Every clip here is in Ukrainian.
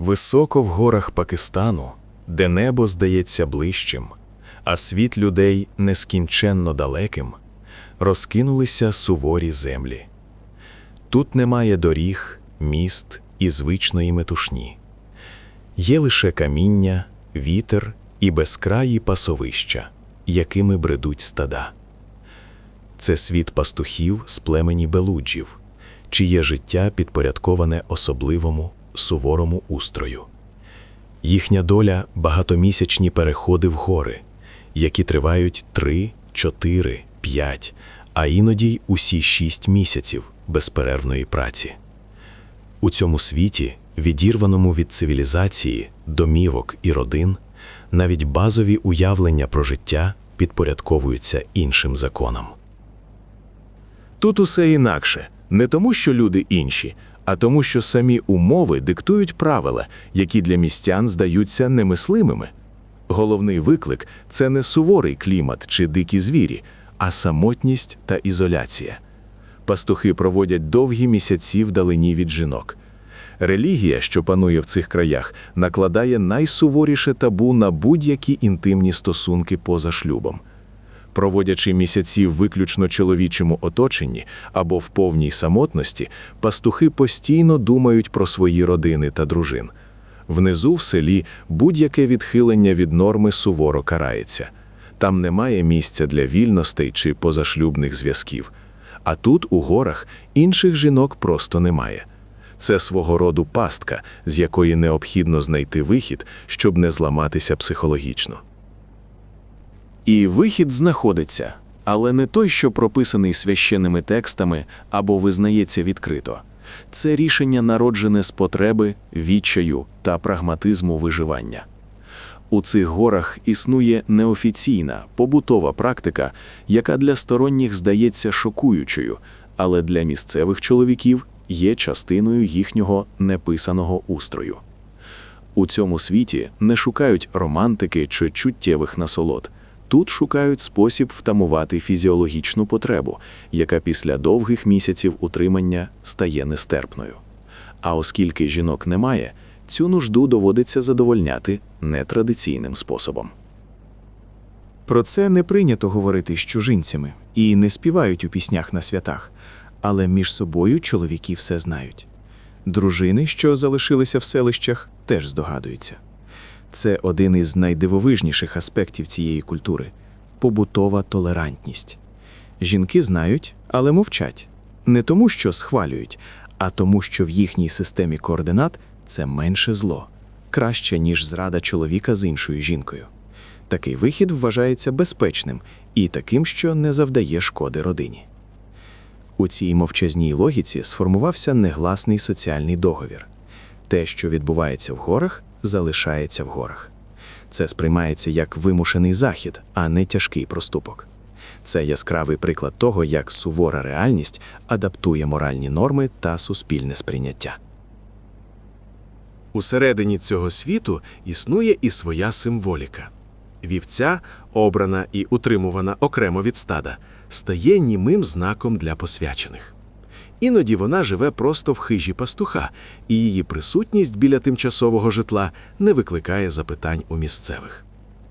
Високо в горах Пакистану, де небо здається ближчим, а світ людей нескінченно далеким, розкинулися суворі землі. Тут немає доріг, міст і звичної метушні. Є лише каміння, вітер і безкраї пасовища, якими бредуть стада. Це світ пастухів з племені Белуджів, чиє життя підпорядковане особливому суворому устрою. Їхня доля багатомісячні переходи в гори, які тривають три, чотири, п'ять, а іноді й усі шість місяців безперервної праці. У цьому світі, відірваному від цивілізації, домівок і родин, навіть базові уявлення про життя підпорядковуються іншим законам. Тут усе інакше, не тому, що люди інші, а тому, що самі умови диктують правила, які для містян здаються немислимими. Головний виклик це не суворий клімат чи дикі звірі, а самотність та ізоляція. Пастухи проводять довгі місяці вдалині від жінок. Релігія, що панує в цих краях, накладає найсуворіше табу на будь-які інтимні стосунки поза шлюбом. Проводячи місяці в виключно чоловічому оточенні або в повній самотності, пастухи постійно думають про свої родини та дружин. Внизу в селі будь-яке відхилення від норми суворо карається. Там немає місця для вільностей чи позашлюбних зв'язків. А тут, у горах, інших жінок просто немає. Це свого роду пастка, з якої необхідно знайти вихід, щоб не зламатися психологічно. І вихід знаходиться, але не той, що прописаний священними текстами або визнається відкрито. Це рішення народжене з потреби, відчаю та прагматизму виживання. У цих горах існує неофіційна, побутова практика, яка для сторонніх здається шокуючою, але для місцевих чоловіків є частиною їхнього неписаного устрою. У цьому світі не шукають романтики чи чуттєвих насолод. Тут шукають спосіб втамувати фізіологічну потребу, яка після довгих місяців утримання стає нестерпною. А оскільки жінок немає, цю нужду доводиться задовольняти нетрадиційним способом. Про це не прийнято говорити з чужинцями і не співають у піснях на святах, але між собою чоловіки все знають. Дружини, що залишилися в селищах, теж здогадуються. Це один із найдивовижніших аспектів цієї культури побутова толерантність. Жінки знають, але мовчать не тому, що схвалюють, а тому, що в їхній системі координат це менше зло, краще, ніж зрада чоловіка з іншою жінкою. Такий вихід вважається безпечним і таким, що не завдає шкоди родині. У цій мовчазній логіці сформувався негласний соціальний договір. Те, що відбувається в горах, залишається в горах. Це сприймається як вимушений захід, а не тяжкий проступок. Це яскравий приклад того, як сувора реальність адаптує моральні норми та суспільне сприйняття. Усередині цього світу існує і своя символіка. Вівця, обрана і утримувана окремо від стада, стає німим знаком для посвячених. Іноді вона живе просто в хижі пастуха, і її присутність біля тимчасового житла не викликає запитань у місцевих.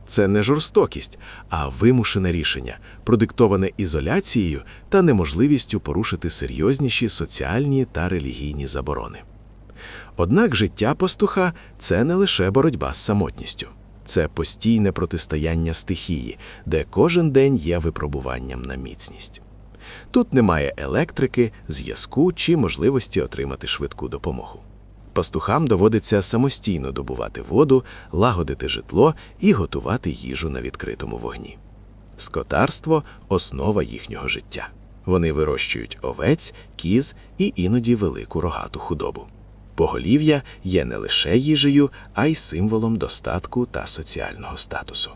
Це не жорстокість, а вимушене рішення, продиктоване ізоляцією та неможливістю порушити серйозніші соціальні та релігійні заборони. Однак життя пастуха це не лише боротьба з самотністю, це постійне протистояння стихії, де кожен день є випробуванням на міцність. Тут немає електрики, зв'язку чи можливості отримати швидку допомогу. Пастухам доводиться самостійно добувати воду, лагодити житло і готувати їжу на відкритому вогні. Скотарство основа їхнього життя. Вони вирощують овець, кіз і іноді велику рогату худобу. Поголів'я є не лише їжею, а й символом достатку та соціального статусу.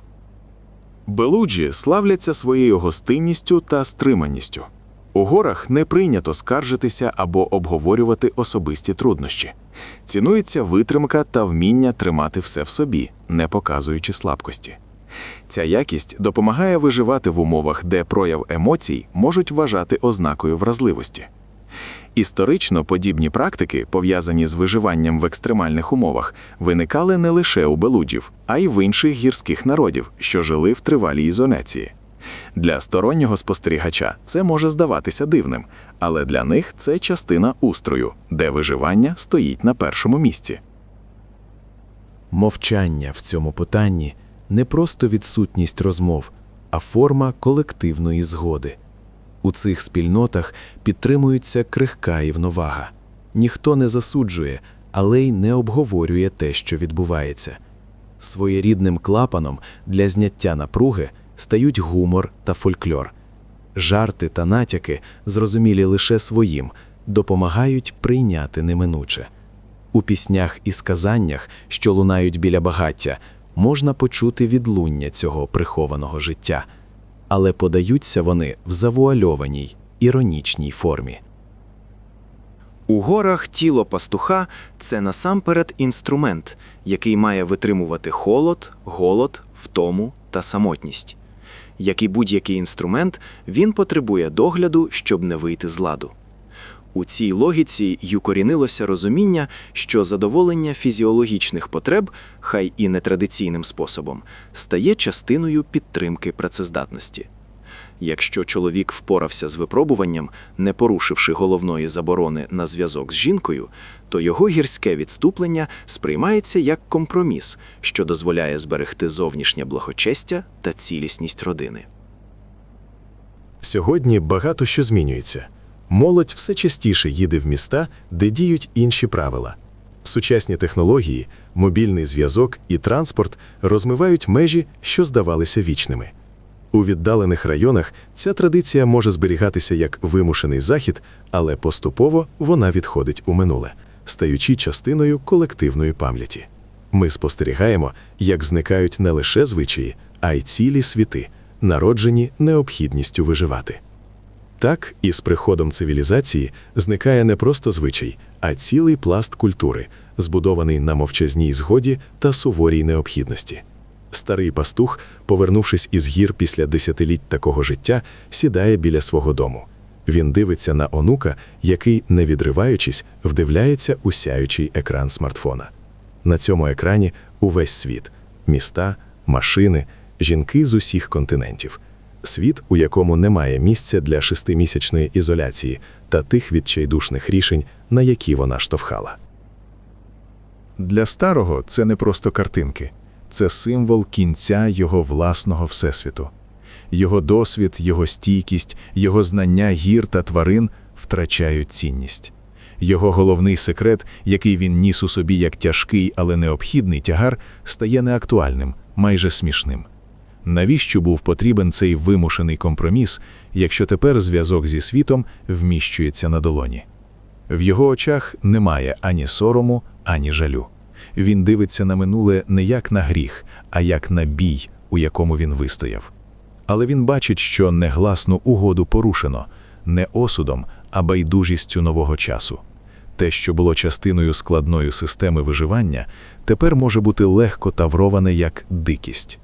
Белуджі славляться своєю гостинністю та стриманістю. У горах не прийнято скаржитися або обговорювати особисті труднощі. Цінується витримка та вміння тримати все в собі, не показуючи слабкості. Ця якість допомагає виживати в умовах, де прояв емоцій можуть вважати ознакою вразливості. Історично подібні практики, пов'язані з виживанням в екстремальних умовах, виникали не лише у белуджів, а й в інших гірських народів, що жили в тривалій ізоляції. Для стороннього спостерігача це може здаватися дивним, але для них це частина устрою, де виживання стоїть на першому місці. Мовчання в цьому питанні не просто відсутність розмов, а форма колективної згоди. У цих спільнотах підтримується крихка рівновага. Ніхто не засуджує, але й не обговорює те, що відбувається. Своєрідним клапаном для зняття напруги стають гумор та фольклор. Жарти та натяки, зрозумілі лише своїм, допомагають прийняти неминуче. У піснях і сказаннях, що лунають біля багаття, можна почути відлуння цього прихованого життя, але подаються вони в завуальованій, іронічній формі. У горах тіло пастуха це насамперед інструмент, який має витримувати холод, голод, втому та самотність. Як і будь-який інструмент, він потребує догляду, щоб не вийти з ладу. У цій логіці й укорінилося розуміння, що задоволення фізіологічних потреб, хай і нетрадиційним способом, стає частиною підтримки працездатності. Якщо чоловік впорався з випробуванням, не порушивши головної заборони на зв'язок з жінкою, то його гірське відступлення сприймається як компроміс, що дозволяє зберегти зовнішнє благочестя та цілісність родини. Сьогодні багато що змінюється. Молодь все частіше їде в міста, де діють інші правила. Сучасні технології, мобільний зв'язок і транспорт розмивають межі, що здавалися вічними. У віддалених районах ця традиція може зберігатися як вимушений захід, але поступово вона відходить у минуле, стаючи частиною колективної пам'яті. Ми спостерігаємо, як зникають не лише звичаї, а й цілі світи, народжені необхідністю виживати. Так, із приходом цивілізації зникає не просто звичай, а цілий пласт культури, збудований на мовчазній згоді та суворій необхідності. Старий пастух, повернувшись із гір після десятиліть такого життя, сідає біля свого дому. Він дивиться на онука, який, не відриваючись, вдивляється у сяючий екран смартфона. На цьому екрані увесь світ міста, машини, жінки з усіх континентів. Світ, у якому немає місця для шестимісячної ізоляції та тих відчайдушних рішень, на які вона штовхала. Для старого це не просто картинки, це символ кінця його власного всесвіту. Його досвід, його стійкість, його знання гір та тварин втрачають цінність. Його головний секрет, який він ніс у собі як тяжкий, але необхідний тягар, стає неактуальним, майже смішним. Навіщо був потрібен цей вимушений компроміс, якщо тепер зв'язок зі світом вміщується на долоні? В його очах немає ані сорому, ані жалю. Він дивиться на минуле не як на гріх, а як на бій, у якому він вистояв. Але він бачить, що негласну угоду порушено не осудом, а байдужістю нового часу. Те, що було частиною складної системи виживання, тепер може бути легко тавроване як дикість.